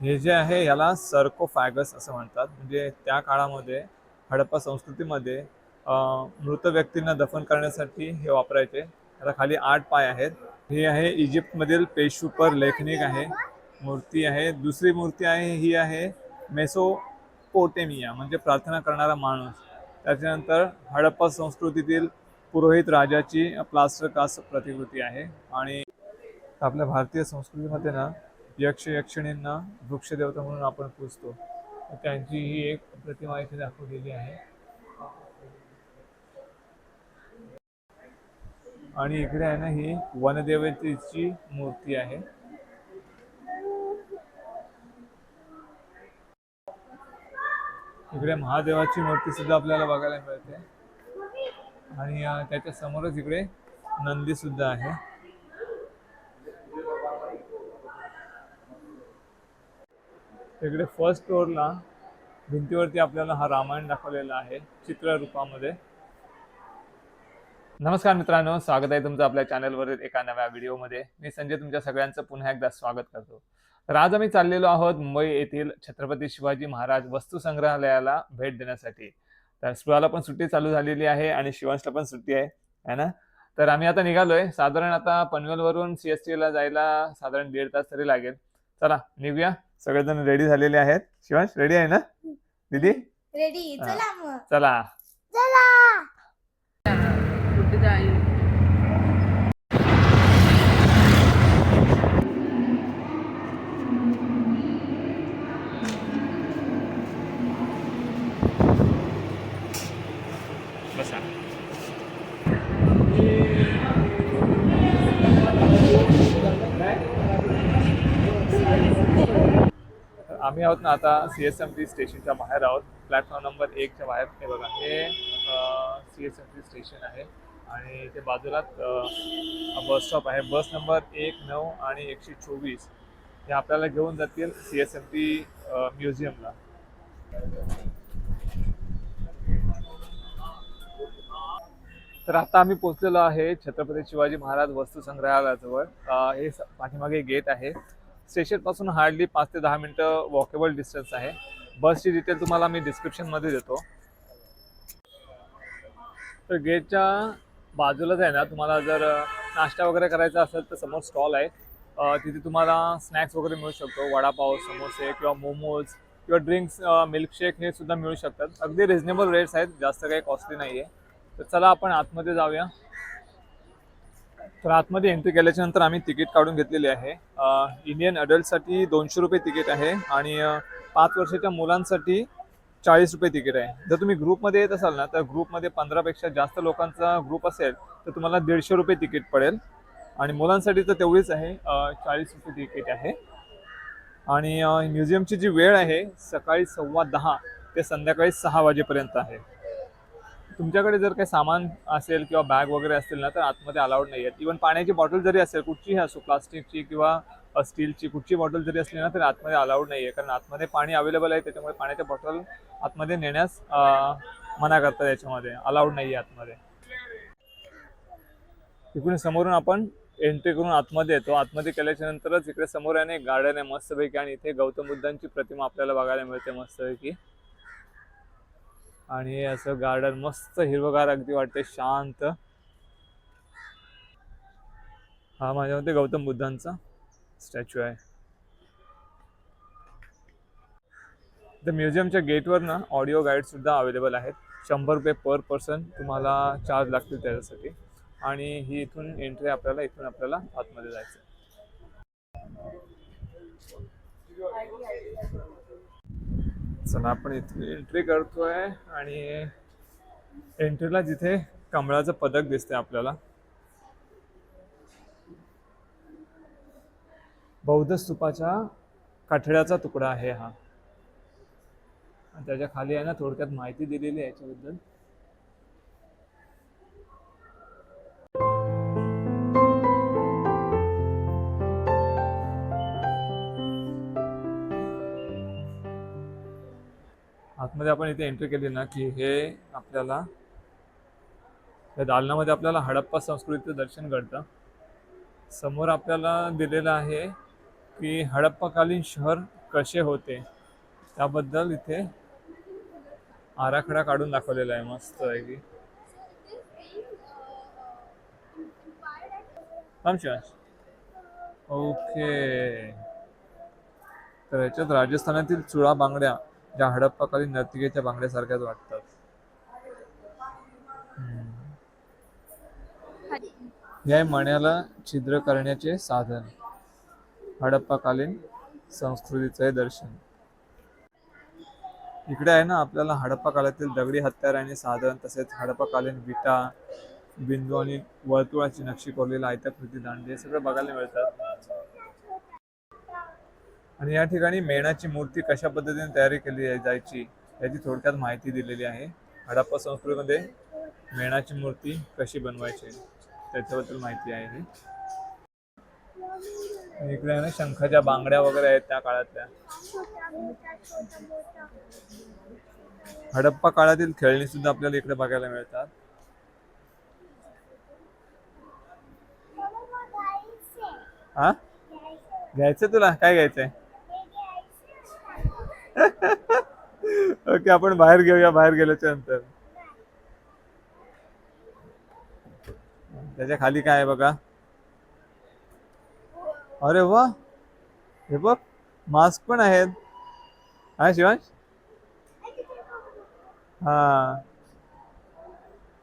हे जे आहे याला सर्कोफॅगस असं म्हणतात. म्हणजे त्या काळामध्ये हडप्पा संस्कृतीमध्ये मृत व्यक्तींना दफन करण्यासाठी हे वापरायचे. याला खाली आठ पाय आहेत. हे आहे इजिप्तमधील पेशुपर लेखनिक आहे. मूर्ती आहे. दुसरी मूर्ती आहे ही आहे मेसोपोटेमिया म्हणजे प्रार्थना करणारा माणूस. त्याच्यानंतर हडप्पा संस्कृतीतील पुरोहित राजाची प्लास्टर कास्ट प्रतिकृती आहे. आणि आपल्या भारतीय संस्कृतीमध्ये ना यक्ष यक्षिणींना वृक्षदेवता म्हणून आपण पूजतो. त्यांची ही एक प्रतिमा इथे दाखवलेली आहे. आणि इकडे आहे ना ही वनदेवतेची मूर्ती आहे. इकडे महादेवाची मूर्ती सुद्धा आपल्याला बघायला मिळते. आणि त्याच्या समोरच इकडे नंदी सुद्धा आहे. तिकडे फर्स्ट फ्लोअरला भिंतीवरती आपल्याला हा रामायण दाखवलेला आहे चित्र रूपामध्ये नमस्कार मित्रांनो स्वागत आहे तुमचं आपल्या चॅनलवरील एका नव्या व्हिडिओमध्ये मी संजय तुमच्या सगळ्यांचं पुन्हा एकदा स्वागत करतो. तर आज आम्ही चाललेलो आहोत मुंबई येथील छत्रपती शिवाजी महाराज वस्तू संग्रहालयाला भेट देण्यासाठी. तर स्पृहाला पण सुट्टी चालू झालेली आहे आणि शिवांशला पण सुट्टी आहे है ना? तर आम्ही आता निघालोय. साधारण आता पनवेलवरून सी एस टीला जायला साधारण दीड तास तरी लागेल. चला निघूया. सगळेजण रेडी झालेले आहेत. शिवांश रेडी आहे ना? दीदी? रेडी. चला मग. चला. चला. बसा आम्ही आहोत ना आता सी एस एम टी स्टेशनच्या बाहेर आहोत. प्लॅटफॉर्म नंबर एकच्या बाहेर. हे बघा हे C S M T station आहे. आणि इथे बाजूलाच बस स्टॉप आहे. बस नंबर एक नऊ आणि एकशे चोवीस. हे आपल्याला घेऊन जातील सी एस एम टी म्युझियमला तर आता आम्ही पोहोचलेलो आहे छत्रपती शिवाजी महाराज वस्तू संग्रहालयाजवळ हे स- पाठीमागे गेट आहे. स्टेशनपासून हार्डली पाच ते दहा मिनटं वॉकेबल डिस्टन्स आहे. बसची डिटेल तुम्हाला मी डिस्क्रिप्शनमध्ये देतो. तर गेटच्या बाजूलाच आहे ना तुम्हाला जर नाश्ता वगैरे करायचा असेल तर समोर स्टॉल आहे. तिथे तुम्हाला स्नॅक्स वगैरे मिळू शकतो. वडापाव समोसे किंवा मोमोज किंवा ड्रिंक्स मिल्कशेक हे सुद्धा मिळू शकतात. अगदी रिझनेबल रेट्स आहेत जास्त काही कॉस्टली नाही आहे तर चला आपण आतमध्ये जाऊया. तर आतमध्ये एंट्री केल्याच्यानंतर आम्ही तिकीट काढून घेतलेली आहे. इंडियन अडल्टसाठी दोनशे रुपये तिकीट आहे आणि पाच वर्षाच्या मुलांसाठी चाळीस रुपये तिकीट आहे. जर तुम्ही ग्रुपमध्ये येत असाल ना तर ग्रुपमध्ये पंधरापेक्षा जास्त लोकांचा ग्रुप असेल तर तुम्हाला दीडशे रुपये तिकीट पडेल. आणि मुलांसाठी तर तेवढीच आहे चाळीस रुपये तिकीट आहे. आणि म्युझियमची जी वेळ आहे सकाळी सव्वा दहा ते संध्याकाळी सहा वाजेपर्यंत आहे. तुमच्याकडे जर काही सामान असेल किंवा बॅग वगैरे असतील ना तर आतमध्ये अलाउड नाही आहेत. इवन पाण्याची बॉटल जरी असेल कुठचीही असो प्लास्टिकची किंवा स्टीलची कुठची बॉटल जरी असली ना तरी आतमध्ये अलाउड नाही आहे. कारण आतमध्ये पाणी अवेलेबल आहे त्याच्यामुळे पाण्याच्या बॉटल आतमध्ये नेण्यास मना करतात याच्यामध्ये. अलाउड नाही आहे आतमध्ये. इकडून समोरून आपण एंट्री करून आतमध्ये येतो. आतमध्ये केल्याच्या नंतरच इकडे समोर आहे गार्डन आहे मस्तपैकी. आणि इथे गौतम बुद्धांची प्रतिमा आपल्याला बघायला मिळते मस्तपैकी. आणि हे असं गार्डन मस्त हिरवगार अगदी वाटते शांत. हा माझ्या मते गौतम बुद्धांचा स्टॅच्यू आहे. तर म्युझियमच्या गेटवर ना ऑडिओ गाईडसुद्धा अवेलेबल आहेत. शंभर रुपये पर पर्सन तुम्हाला चार्ज लागतील त्याच्यासाठी. आणि ही इथून एंट्री आपल्याला इथून आपल्याला आतमध्ये जायचं चला आपण इथून एंट्री करतोय आणि एंट्रीला जिथे कमळाचं पदक दिसतंय आपल्याला. बौद्ध स्तूपाच्या काठड्याचा तुकडा आहे हा. आणि त्याच्याखाली आहे ना थोडक्यात माहिती दिलेली आहे याच्याबद्दल. आतमध्ये आपण इथे एंट्री केली ना की हे आपल्याला या दालनामध्ये आपल्याला हडप्पा संस्कृतीचं दर्शन घडतं. समोर आपल्याला दिलेलं आहे की हडप्पाकालीन शहर कसे होते त्याबद्दल इथे आराखडा काढून दाखवलेला आहे. मस्त आहे की. ओके. तर ह्याच्यात राजस्थानातील चुळा बांगड्या ज्या हडप्पाकालीन नर्तिकेच्या बांगड्यासारख्याच वाटतात. हे आहे मण्याला छिद्र करण्याचे साधन. हडप्पाकालीन संस्कृतीचं दर्शन. इकडे आहे ना आपल्याला हडप्पा काळातील दगडी हत्यार आणि साधन तसेच हडप्पाकालीन विटा बिंदू आणि वर्तुळाची नक्षी कोरलेला आयताकृती दांडे हे सगळं बघायला मिळतात. आणि या ठिकाणी मेणाची मूर्ती कशा पद्धतीने तयारी केली जायची याची थोडक्यात माहिती दिलेली आहे. हडप्पा संस्कृतीमध्ये मेणाची मूर्ती कशी बनवायची त्याच्याबद्दल माहिती आहे ही. इकडे आहे ना शंखाच्या बांगड्या वगैरे आहेत त्या काळातल्या. हडप्पा काळातील खेळणी सुद्धा आपल्याला इकडे बघायला मिळतात. हा घ्यायचं तुला? काय घ्यायचंय? ओके आपण बाहेर घेऊया बाहेर गेल्याच्यानंतर. त्याच्याखाली काय आहे बघा? अरे वा! हे बघ मास्क पण आहेत. हा शिवांश? हा.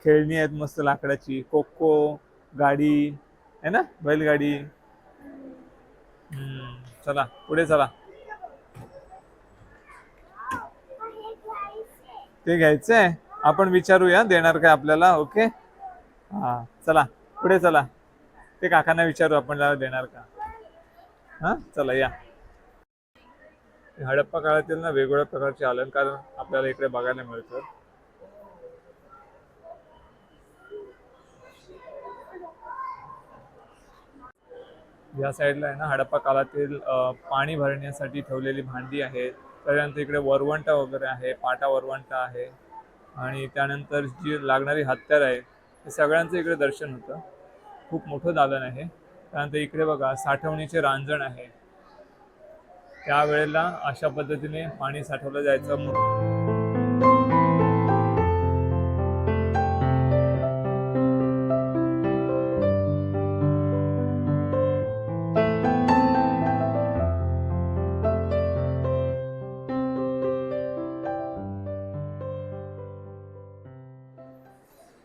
खेळणी आहेत मस्त लाकडाची. कोको गाडी. आहे ना? बैलगाडी. हम्म, चला पुढे चला. ते घ्यायचंय. आपण विचारूया देणार काय आपल्याला ओके? हा चला पुढे चला. ते काकांना विचारू आपण देणार का? हा चला या. हडप्पा काळातील ना वेगवेगळ्या प्रकारचे अलंकार आपल्याला इकडे बघायला मिळतात. या साईडला आहे ना हडप्पा काळातील पाणी भरण्यासाठी ठेवलेली भांडी आहेत. त्याच्यानंतर इकडे वरवंटा वगैरे आहे पाटा वरवंटा आहे. आणि त्यानंतर जी लागणारी हत्यार आहे ते सगळ्यांचं इकडे दर्शन होतं. खूप मोठं दालन आहे. त्यानंतर इकडे बघा साठवणीचे रांजण आहे. त्यावेळेला अशा पद्धतीने पाणी साठवलं जायचं.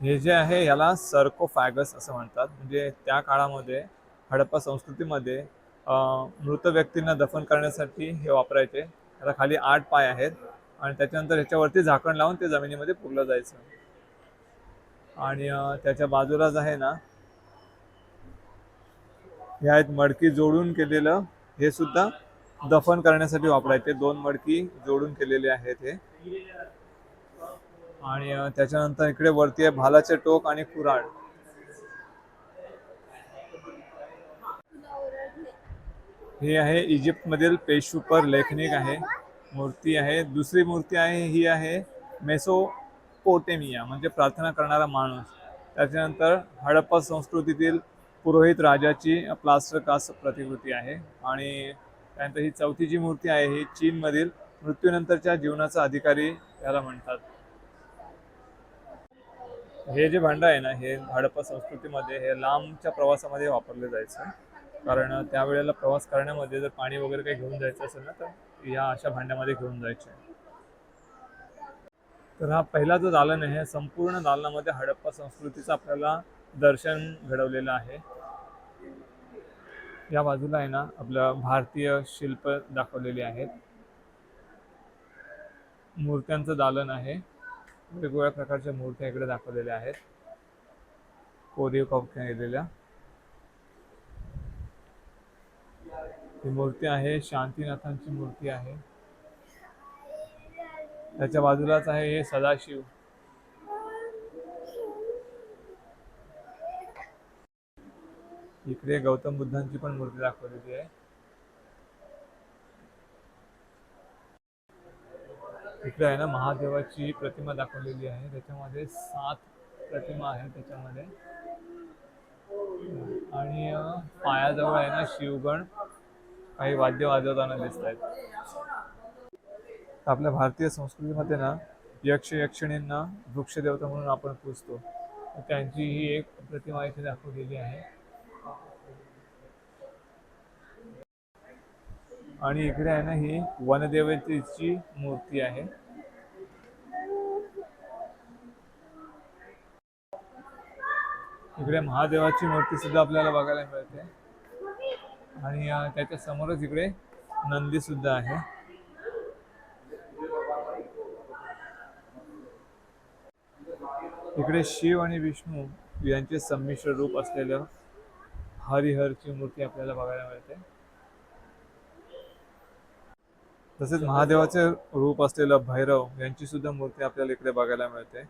हे जे आहे याला सर्कोफॅगस असं म्हणतात. म्हणजे त्या काळामध्ये हडप्पा संस्कृतीमध्ये मृत व्यक्तींना दफन करण्यासाठी हे वापरायचे. त्याला खाली आठ पाय आहेत आणि त्याच्यानंतर ह्याच्यावरती झाकण लावून ते जमिनीमध्ये पुरलं जायचं. आणि त्याच्या बाजूलाच आहे ना हे आहेत मडकी जोडून केलेलं. हे सुद्धा दफन करण्यासाठी वापरायचे. दोन मडकी जोडून केलेले आहेत हे. आणि त्याच्यानंतर इकडे वरती आहे भालाचे टोक आणि कुराड हे आहे इजिप्त मधील पेशुपर लेखनिक आहे. मूर्ती आहे. दुसरी मूर्ती आहे ही आहे मेसोपोटेमिया म्हणजे प्रार्थना करणारा माणूस. त्याच्यानंतर हडप्पा संस्कृतीतील पुरोहित राजाची प्लास्टर कास प्रतिकृती आहे. आणि त्यानंतर ही चौथी जी मूर्ती आहे ही चीनमधील मृत्यूनंतरच्या जीवनाचा अधिकारी याला म्हणतात. हे जे भांडं आहे ना हे हडप्पा संस्कृतीमध्ये हे लांबच्या प्रवासामध्ये वापरले जायचं. कारण त्यावेळेला प्रवास करण्यामध्ये जर पाणी वगैरे काही घेऊन जायचं असेल ना तर या अशा भांड्यामध्ये घेऊन जायचे. तर हा पहिला जो दालन आहे संपूर्ण दालनामध्ये हडप्पा संस्कृतीचं आपल्याला दर्शन घडवलेलं आहे. या बाजूला आहे ना आपलं भारतीय शिल्प दाखवलेली आहेत. मूर्त्यांचं दालन आहे. वेगवेगळ्या प्रकारच्या मूर्त्या इकडे दाखवलेल्या आहेत. कोरीव काम केलेल्या ही मूर्ती आहे शांतीनाथांची मूर्ती आहे. त्याच्या बाजूलाच आहे हे सदाशिव. इकडे गौतम बुद्धांची पण मूर्ती दाखवलेली आहे. इकडे आहे ना महादेवाची प्रतिमा दाखवलेली आहे. त्याच्यामध्ये सात प्रतिमा आहे त्याच्यामध्ये. आणि पायाजवळ आहे ना शिवगण. काही वाद्य वाजवताना दिसत आहेत. आपल्या भारतीय संस्कृतीमध्ये ना यक्ष यक्षिणींना वृक्षदेवता म्हणून आपण पूजतो. त्यांची ही एक प्रतिमा इथे दाखवलेली आहे. आणि इकडे आहे ना ही वनदेवतेची मूर्ती आहे. इकडे महादेवाची मूर्ती सुद्धा आपल्याला बघायला मिळते. आणि त्याच्या समोरच इकडे नंदी सुद्धा आहे. इकडे शिव आणि विष्णू यांचे संमिश्र रूप असलेलं हरिहरची मूर्ती आपल्याला बघायला मिळते. तसेच महादेवाचे रूप असलेलं भैरव यांची सुद्धा मूर्ती आपल्याला इकडे बघायला मिळते.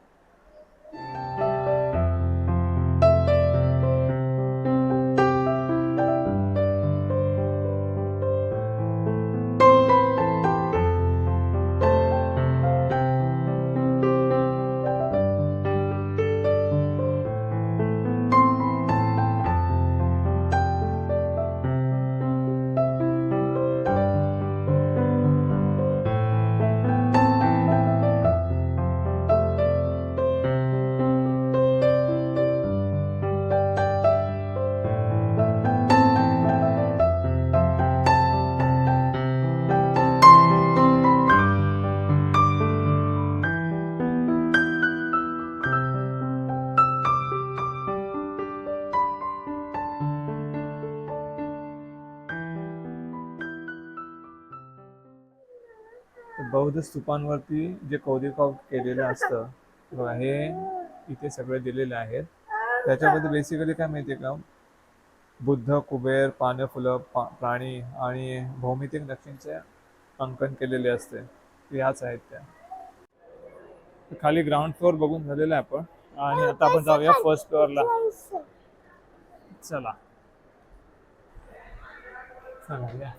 बौद्ध स्तूपांवरती जे कौदिकाव केलेलं असतं बघा हे इथे सगळे दिलेले आहेत. त्याच्यामध्ये बेसिकली काय माहितीये का? बुद्ध कुबेर पानं फुलं पा प्राणी आणि भौमितिक नक्षींचे अंकन केलेले असते. ह्याच आहेत त्या. खाली ग्राउंड फ्लोअर बघून झालेलं आहे आपण. आणि आता आपण जाऊया फर्स्ट फ्लोअरला चला. चला या.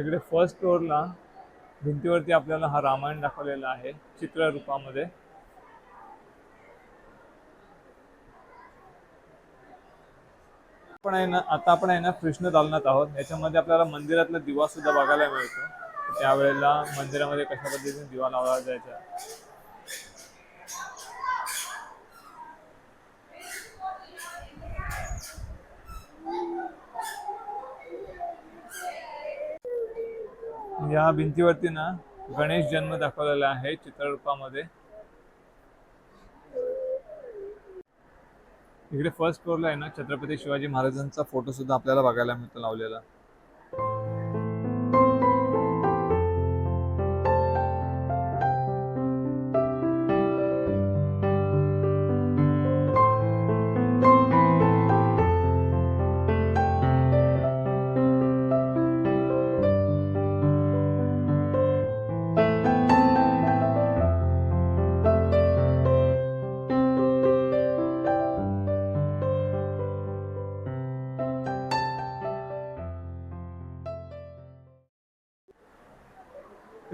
इकडे फर्स्ट फ्लोअरला भिंतीवरती आपल्याला हा रामायण दाखवलेला आहे चित्र रूपामध्ये आपण आहे ना आता आपण आहे ना कृष्ण दालनात आहोत. याच्यामध्ये आपल्याला मंदिरातला दिवा सुद्धा बघायला मिळतो. त्यावेळेला मंदिरामध्ये कशा पद्धतीने दिवा लावला जायचा. या भिंतीवरती ना गणेश जन्म दाखवलेला आहे चित्ररूपामध्ये. इकडे फर्स्ट फ्लोअरला आहे ना छत्रपती शिवाजी महाराजांचा फोटो सुद्धा आपल्याला बघायला मिळतो लावलेला.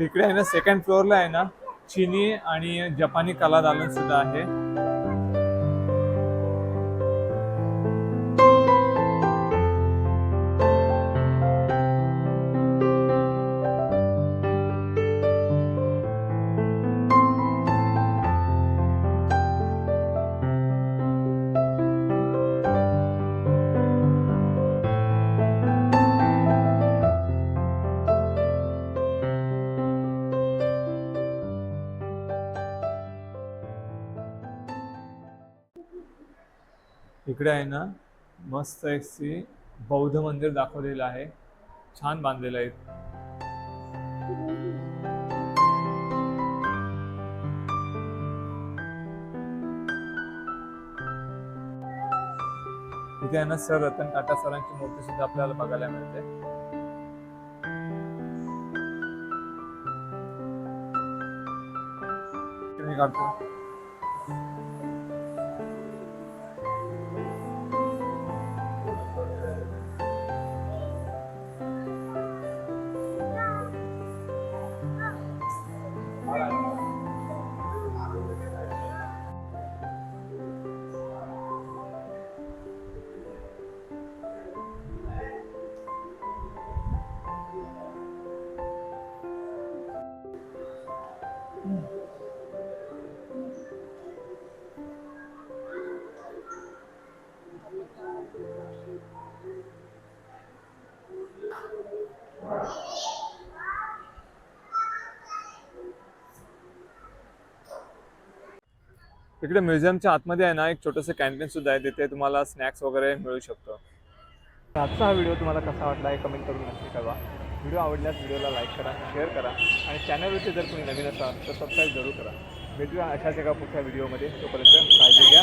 इकडे आहे ना सेकंड फ्लोअरला आहे ना चिनी आणि जपानी कला दालन सुद्धा आहे. इकडे आहे ना मस्त एक बौद्ध मंदिर दाखवलेलं आहे. छान बांधलेलं आहे. इथे आहे ना सर रतन टाटा सरांची मूर्ती सुद्धा आपल्याला बघायला मिळते. मी काढतो. इकडे म्युझियमच्या आतमध्ये आहे ना एक छोटंसं कॅन्टीन सुद्धा आहे तिथे तुम्हाला स्नॅक्स वगैरे मिळू शकतो. आजचा हा व्हिडिओ तुम्हाला कसा वाटला हे कमेंट करून नक्की कळवा. व्हिडिओ आवडल्यास व्हिडिओला लाईक करा शेअर करा आणि चॅनलवरती जर तुम्ही नवीन असाल तर सबस्क्राईब जरूर करा. भेटूया अशाच एका पुढच्या व्हिडिओमध्ये तोपर्यंत काळजी घ्या.